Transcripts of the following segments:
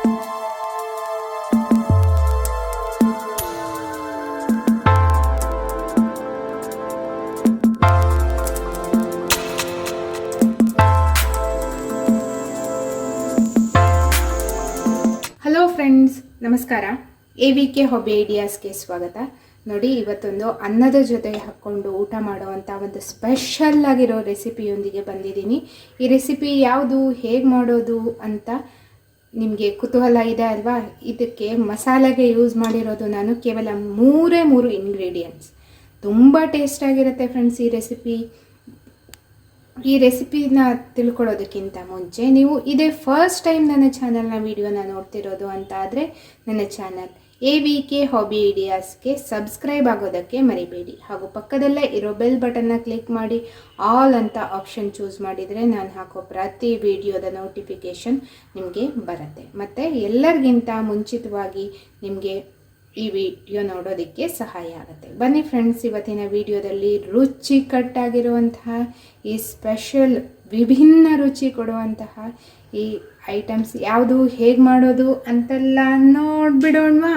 Hello friends ನಮಸ್ಕಾರ. A V K hobby ಐಡಿಯಾಸ್ಗೆ ಸ್ವಾಗತ. ನೋಡಿ, ಇವತ್ತೊಂದು ಅನ್ನದ ಜೊತೆ ಹಾಕ್ಕೊಂಡು ಊಟ ಮಾಡುವಂಥ ಒಂದು ಸ್ಪೆಷಲ್ ಆಗಿರೋ ರೆಸಿಪಿಯೊಂದಿಗೆ ಬಂದಿದ್ದೀನಿ. ಈ ರೆಸಿಪಿ ಯಾವುದು, ಹೇಗೆ ಮಾಡೋದು ಅಂತ ನಿಮಗೆ ಕುತೂಹಲ ಇದೆ ಅಲ್ವಾ? ಇದಕ್ಕೆ ಮಸಾಲೆಗೆ ಯೂಸ್ ಮಾಡಿರೋದು ನಾನು ಕೇವಲ ಮೂರೇ ಮೂರು ಇಂಗ್ರೀಡಿಯೆಂಟ್ಸ್ ತುಂಬ ಟೇಸ್ಟಾಗಿರುತ್ತೆ ಫ್ರೆಂಡ್ಸ್ ಈ ರೆಸಿಪಿ ಈ ರೆಸಿಪಿನ ತಿಳ್ಕೊಳ್ಳೋದಕ್ಕಿಂತ ಮುಂಚೆ ನೀವು ಇದೇ ಫಸ್ಟ್ ಟೈಮ್ ನನ್ನ ಚಾನಲ್ನ ವಿಡಿಯೋನ ನೋಡ್ತಿರೋದು ಅಂತ ಆದರೆ ನನ್ನ channel A V K hobby ಐಡಿಯಾಸ್ಗೆ subscribe ಆಗೋದಕ್ಕೆ ಮರಿಬೇಡಿ. ಹಾಗೂ ಪಕ್ಕದಲ್ಲೇ ಇರೋ ಬೆಲ್ ಬಟನ್ನ ಕ್ಲಿಕ್ ಮಾಡಿ. ಆಲ್ ಅಂತ ಆಪ್ಷನ್ ಚೂಸ್ ಮಾಡಿದರೆ ನಾನು ಹಾಕೋ ಪ್ರತಿ ವಿಡಿಯೋದ ನೋಟಿಫಿಕೇಷನ್ ನಿಮಗೆ ಬರುತ್ತೆ. ಮತ್ತು ಎಲ್ಲರಿಗಿಂತ ಮುಂಚಿತವಾಗಿ ನಿಮಗೆ ಈ ವಿಡಿಯೋ ನೋಡೋದಕ್ಕೆ ಸಹಾಯ ಆಗುತ್ತೆ. ಬನ್ನಿ ಫ್ರೆಂಡ್ಸ್ ಇವತ್ತಿನ ವಿಡಿಯೋದಲ್ಲಿ ರುಚಿ ಕಟ್ಟಾಗಿರುವಂತಹ ಈ ಸ್ಪೆಷಲ್ ವಿಭಿನ್ನ ರುಚಿ ಕೊಡುವಂತಹ ಈ ಐಟಮ್ಸ್ ಯಾವುದು ಹೇಗೆ ಮಾಡೋದು ಅಂತೆಲ್ಲ ನೋಡ್ಬಿಡೋಣವಾ?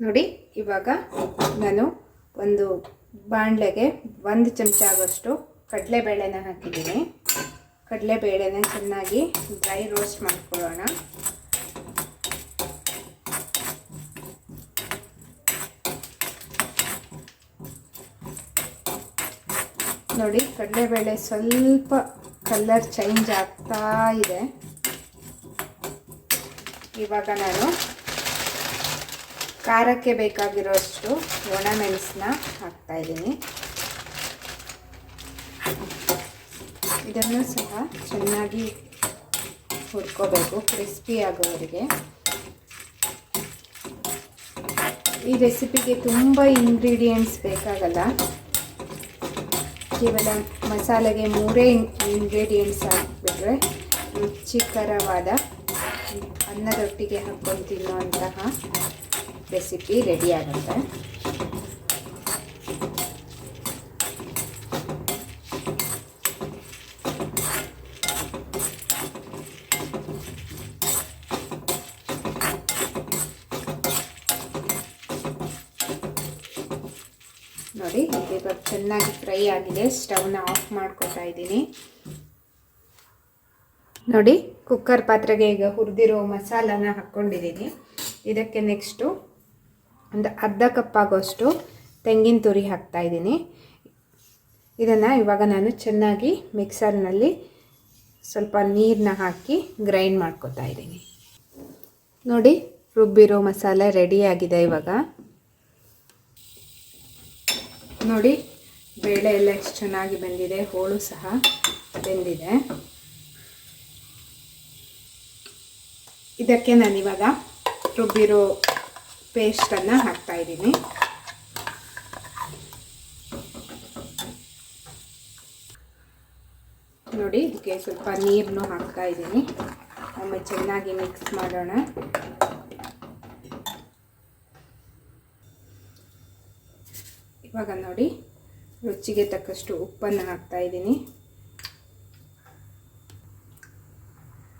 ನೋಡಿ, ಇವಾಗ ನಾನು ಒಂದು ಬಾಣಲೆಗೆ ಒಂದು ಚಮಚ ಆಗೋಷ್ಟು ಕಡಲೆಬೇಳೆನ ಹಾಕಿದ್ದೀನಿ. ಕಡಲೆಬೇಳೆನ ಚೆನ್ನಾಗಿ ಡ್ರೈ ರೋಸ್ಟ್ ಮಾಡ್ಕೊಳ್ಳೋಣ. ನೋಡಿ, ಕಡಲೆಬೇಳೆ ಸ್ವಲ್ಪ ಕಲರ್ ಚೇಂಜ್ ಆಗ್ತಾ ಇದೆ. ಇವಾಗ ನಾನು ಖಾರಕ್ಕೆ ಬೇಕಾಗಿರೋಷ್ಟು ಒಣಮೆಣಸನ್ನ ಹಾಕ್ತಾ ಇದ್ದೀನಿ. ಇದನ್ನು ಸಹ ಚೆನ್ನಾಗಿ ಹುರ್ಕೋಬೇಕು ಕ್ರಿಸ್ಪಿ ಆಗೋವರೆಗೆ. ಈ ರೆಸಿಪಿಗೆ ತುಂಬ ಇಂಗ್ರೀಡಿಯೆಂಟ್ಸ್ ಬೇಕಾಗಲ್ಲ. ಕೇವಲ ಮಸಾಲೆಗೆ ಮೂರೇ ಇಂಗ್ರೀಡಿಯೆಂಟ್ಸ್ ಹಾಕಿಬಿಟ್ರೆ ರುಚಿಕರವಾದ ಅನ್ನದೊಟ್ಟಿಗೆ ಹಾಕ್ಕೊಂಡು ತಿನ್ನುವಂತಹ ರೆಸಿಪಿ ರೆಡಿ ಆಗುತ್ತೆ ಇದು ಇವಾಗ ಚೆನ್ನಾಗಿ ಫ್ರೈ ಆಗಿದೆ. ಸ್ಟವ್ನ ಆಫ್ ಮಾಡ್ಕೊತಾ ಇದ್ದೀನಿ. ನೋಡಿ ಕುಕ್ಕರ್ ಪಾತ್ರೆಗೆ ಈಗ ಹುರಿದಿರೋ ಮಸಾಲಾನ ಹಾಕ್ಕೊಂಡಿದ್ದೀನಿ. ಇದಕ್ಕೆ ನೆಕ್ಸ್ಟು ಒಂದು ಅರ್ಧ ಕಪ್ ಆಗೋಷ್ಟು ತೆಂಗಿನ ತುರಿ ಹಾಕ್ತಾ ಇದ್ದೀನಿ. ಇದನ್ನು ಇವಾಗ ನಾನು ಚೆನ್ನಾಗಿ ಮಿಕ್ಸರ್ನಲ್ಲಿ ಸ್ವಲ್ಪ ನೀರನ್ನ ಹಾಕಿ ಗ್ರೈಂಡ್ ಮಾಡ್ಕೊತಾ ಇದ್ದೀನಿ. ನೋಡಿ, ರುಬ್ಬಿರೋ ಮಸಾಲೆ ರೆಡಿಯಾಗಿದೆ ಇವಾಗ. ನೋಡಿ, ಬೇಳೆ ಎಲ್ಲ ಎಷ್ಟು ಚೆನ್ನಾಗಿ ಬೆಂದಿದೆ, ಹೋಳು ಸಹ ಬೆಂದಿದೆ. ಇದಕ್ಕೆ ನಾನಿವಾಗ ರುಬ್ಬಿರೋ ಪೇಸ್ಟನ್ನು ಹಾಕ್ತಾ ಇದ್ದೀನಿ. ನೋಡಿ, ಇದಕ್ಕೆ ಸ್ವಲ್ಪ ನೀರನ್ನು ಹಾಕ್ತಾ ಇದ್ದೀನಿ. ಒಮ್ಮೆ ಚೆನ್ನಾಗಿ ಮಿಕ್ಸ್ ಮಾಡೋಣ. ಇವಾಗ ನೋಡಿ, ರುಚಿಗೆ ತಕ್ಕಷ್ಟು ಉಪ್ಪನ್ನು ಹಾಕ್ತಾ ಇದ್ದೀನಿ.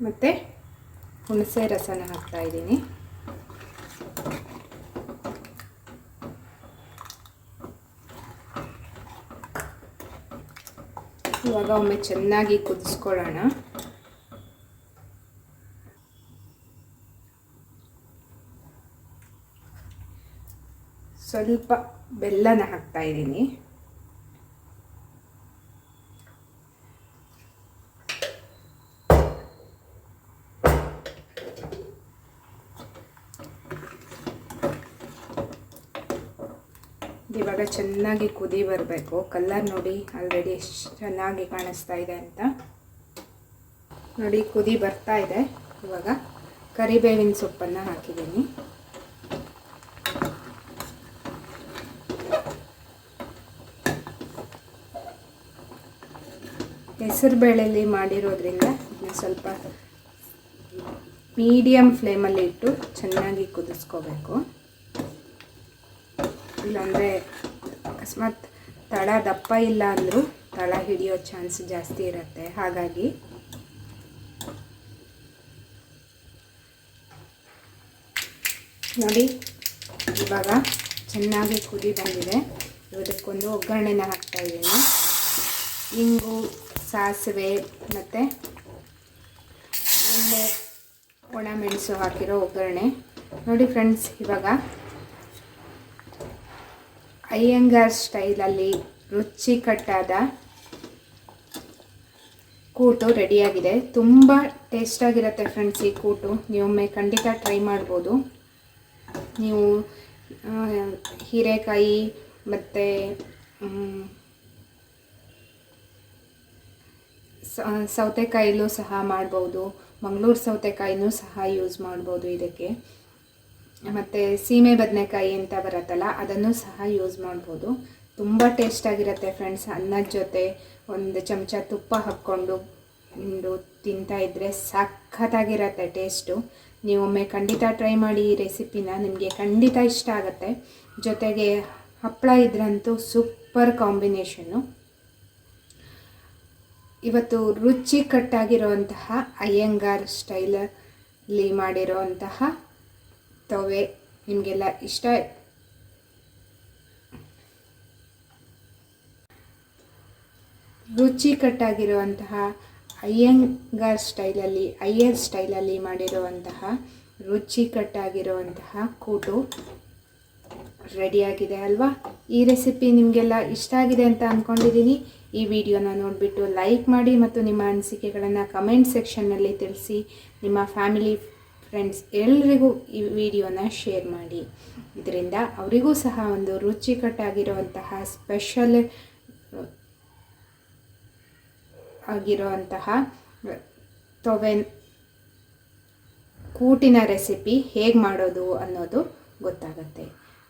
ಮತ್ತು ಹುಣಸೆ ರಸನ ಹಾಕ್ತಾ ಇದ್ದೀನಿ. ಇವಾಗ ಒಮ್ಮೆ ಚೆನ್ನಾಗಿ ಕುದಿಸ್ಕೊಳ್ಳೋಣ. ಸ್ವಲ್ಪ ಬೆಲ್ಲನ ಹಾಕ್ತಾ ಇದ್ದೀನಿ. ಇವಾಗ ಚೆನ್ನಾಗಿ ಕುದಿ ಬರಬೇಕು. ಕಲ್ಲರ್ ನೋಡಿ ಆಲ್ರೆಡಿ ಎಷ್ಟು ಚೆನ್ನಾಗಿ ಕಾಣಿಸ್ತಾ ಇದೆ ಅಂತ. ನೋಡಿ, ಕುದಿ ಬರ್ತಾ ಇದೆ. ಇವಾಗ ಕರಿಬೇವಿನ ಸೊಪ್ಪನ್ನು ಹಾಕಿದ್ದೀನಿ. ಹೆಸರು ಬೇಳೆಯಲ್ಲಿ ಮಾಡಿರೋದ್ರಿಂದ ಇದನ್ನ ಸ್ವಲ್ಪ ಮೀಡಿಯಮ್ ಫ್ಲೇಮಲ್ಲಿ ಇಟ್ಟು ಚೆನ್ನಾಗಿ ಕುದಿಸ್ಕೋಬೇಕು. ಇಲ್ಲಾಂದರೆ ಅಕಸ್ಮಾತ್ ತಳ ದಪ್ಪ ಇಲ್ಲ ಅಂದರೂ ತಳ ಹಿಡಿಯೋ ಚಾನ್ಸ್ ಜಾಸ್ತಿ ಇರುತ್ತೆ. ಹಾಗಾಗಿ ನೋಡಿ, ಇವಾಗ ಚೆನ್ನಾಗಿ ಕುದಿ ಬಂದಿದೆ. ಇದಕ್ಕೊಂದು ಒಗ್ಗರಣೆನ ಹಾಕ್ತಾ ಇದ್ದೀನಿ. ಇಂಗು ಸಾಸಿವೆ ಮತ್ತು ಎಣ್ಣೆ ಒಣ ಮೆಣಸು ಹಾಕಿರೋ ಒಗ್ಗರಣೆ. ನೋಡಿ ಫ್ರೆಂಡ್ಸ್, ಇವಾಗ ಅಯ್ಯಂಗಾರ್ ಸ್ಟೈಲಲ್ಲಿ ರುಚಿಕಟ್ಟಾದ ಕೂಟು ರೆಡಿಯಾಗಿದೆ. ತುಂಬ ಟೇಸ್ಟಾಗಿರುತ್ತೆ ಫ್ರೆಂಡ್ಸ್ ಈ ಕೂಟು. ನೀವೊಮ್ಮೆ ಖಂಡಿತ ಟ್ರೈ ಮಾಡ್ಬೋದು. ನೀವು ಹೀರೆಕಾಯಿ ಮತ್ತು ಸೌತೆಕಾಯಿಲೂ ಸಹ ಮಾಡ್ಬೋದು. ಮಂಗಳೂರು ಸೌತೆಕಾಯಿನೂ ಸಹ ಯೂಸ್ ಮಾಡ್ಬೋದು ಇದಕ್ಕೆ. ಮತ್ತು ಸೀಮೆ ಬದನೆಕಾಯಿ ಅಂತ ಬರುತ್ತಲ್ಲ, ಅದನ್ನು ಸಹ ಯೂಸ್ ಮಾಡ್ಬೋದು. ತುಂಬ ಟೇಸ್ಟಾಗಿರುತ್ತೆ ಫ್ರೆಂಡ್ಸ್ ಅನ್ನದ ಜೊತೆ ಒಂದು ಚಮಚ ತುಪ್ಪ ಹಾಕ್ಕೊಂಡು ತಿಂತಾ ಇದ್ದರೆ ಸಖತ್ತಾಗಿರತ್ತೆ ಟೇಸ್ಟು ನೀವೊಮ್ಮೆ ಖಂಡಿತ ಟ್ರೈ ಮಾಡಿ ಈ ರೆಸಿಪಿನ ನಿಮಗೆ ಖಂಡಿತ ಇಷ್ಟ ಆಗುತ್ತೆ. ಜೊತೆಗೆ ಹಪ್ಪಳ ಇದ್ರಂತೂ ಸೂಪರ್ ಕಾಂಬಿನೇಷನ್ನು ಇವತ್ತು ರುಚಿ ಕಟ್ಟಾಗಿರುವಂತಹ ಅಯ್ಯಂಗಾರ್ ಸ್ಟೈಲಲ್ಲಿ ಮಾಡಿರುವಂತಹ ತವೆ ನಿಮಗೆಲ್ಲ ಇಷ್ಟ ರುಚಿ ಕಟ್ಟಾಗಿರುವಂತಹ ಅಯ್ಯಂಗಾರ್ ಸ್ಟೈಲಲ್ಲಿ, ಅಯ್ಯರ್ ಸ್ಟೈಲಲ್ಲಿ ಮಾಡಿರುವಂತಹ ರುಚಿಕಟ್ಟಾಗಿರುವಂತಹ ಕೂಟು ರೆಡಿಯಾಗಿದೆ ಅಲ್ವಾ? ಈ ರೆಸಿಪಿ ನಿಮಗೆಲ್ಲ ಇಷ್ಟ ಆಗಿದೆ ಅಂತ ಅಂದ್ಕೊಂಡಿದ್ದೀನಿ ಈ ವಿಡಿಯೋನ ನೋಡಿಬಿಟ್ಟು ಲೈಕ್ ಮಾಡಿ ಮತ್ತು ನಿಮ್ಮ ಅನಿಸಿಕೆಗಳನ್ನು ಕಮೆಂಟ್ ಸೆಕ್ಷನ್ನಲ್ಲಿ ತಿಳಿಸಿ. ನಿಮ್ಮ ಫ್ಯಾಮಿಲಿ ಫ್ರೆಂಡ್ಸ್ ಎಲ್ರಿಗೂ ಈ ವಿಡಿಯೋನ ಶೇರ್ ಮಾಡಿ. ಇದರಿಂದ ಅವರಿಗೂ ಸಹ ಒಂದು ರುಚಿಕಟ್ಟಾಗಿರುವಂತಹ ಸ್ಪೆಷಲ್ ಆಗಿರುವಂತಹ ತೊವೆನ್ ಕೂಟಿನ ರೆಸಿಪಿ ಹೇಗೆ ಮಾಡೋದು ಅನ್ನೋದು ಗೊತ್ತಾಗುತ್ತೆ.